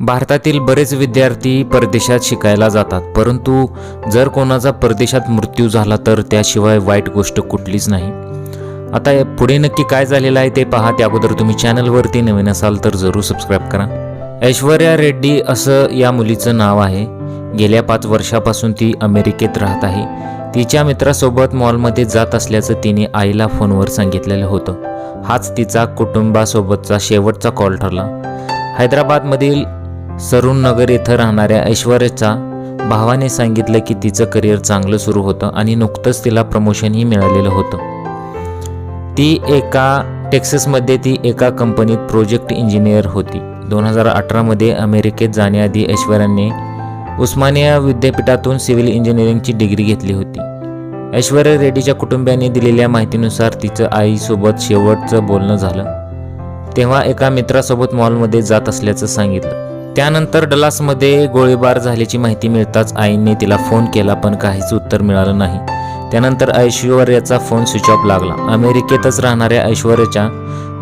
भारतातील बरेच विद्यार्थी परदेशात शिकायला जातात परंतु जर कोणाचा परदेशात मृत्यू झाला तर त्याशिवाय वाईट गोष्ट कुठलीच नाही. आता पुढे नक्की काय झालेलं आहे ते पहा त्या अगोदर तुम्ही चॅनलवरती नवीन असाल तर जरूर सबस्क्राईब करा. ऐश्वर्या रेड्डी असं या मुलीचं नाव आहे. गेल्या पाच वर्षापासून ती अमेरिकेत राहत आहे. तिच्या मित्रासोबत मॉलमध्ये जात असल्याचं तिने आईला फोनवर सांगितलेलं होतं. हाच तिचा कुटुंबासोबतचा शेवटचा कॉल ठरला. हैदराबादमधील सरुण नगर येथे राहणाऱ्या ऐश्वर्याच्या भावाने सांगितलं की तिचं करिअर चांगलं सुरू होतं आणि नुकतंच तिला प्रमोशनही मिळालेलं होतं. ती एका टेक्सेसमध्ये ती एका कंपनीत प्रोजेक्ट इंजिनियर होती. दोन हजार अठरामध्ये अमेरिकेत जाण्याआधी ऐश्वर्याने उस्मानिया विद्यापीठातून सिव्हिल इंजिनिअरिंगची डिग्री घेतली होती. ऐश्वर्या रेड्डीच्या कुटुंबियाने दिलेल्या माहितीनुसार तिचं आईसोबत शेवटचं बोलणं झालं. तेव्हा एका मित्रासोबत मॉलमध्ये जात असल्याचं सांगितलं. त्यानंतर डलासमध्ये गोळीबार झाल्याची माहिती मिळताच आईने तिला फोन केला पण काहीच उत्तर मिळालं नाही. त्यानंतर ऐश्वर्याचा फोन स्विच ऑफ लागला. अमेरिकेतच राहणाऱ्या ऐश्वर्याच्या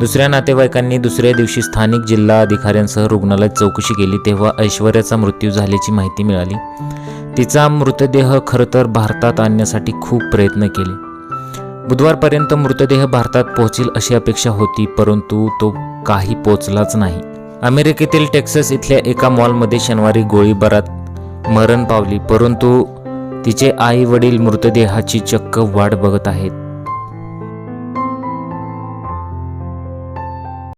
दुसऱ्या नातेवाईकांनी दुसऱ्या दिवशी स्थानिक जिल्हा अधिकाऱ्यांसह रुग्णालयात चौकशी केली तेव्हा ऐश्वर्याचा मृत्यू झाल्याची माहिती मिळाली. तिचा मृतदेह खरं तर भारतात आणण्यासाठी खूप प्रयत्न केले. बुधवारपर्यंत मृतदेह भारतात पोहोचेल अशी अपेक्षा होती परंतु तो काही पोचलाच नाही. अमेरिकेतील टेक्सास इथल्या एका मॉलमध्ये शनिवारी गोळीबारात मरण पावली परंतु तिचे आई वडील मृतदेहाची चक्क वाट बघत आहेत.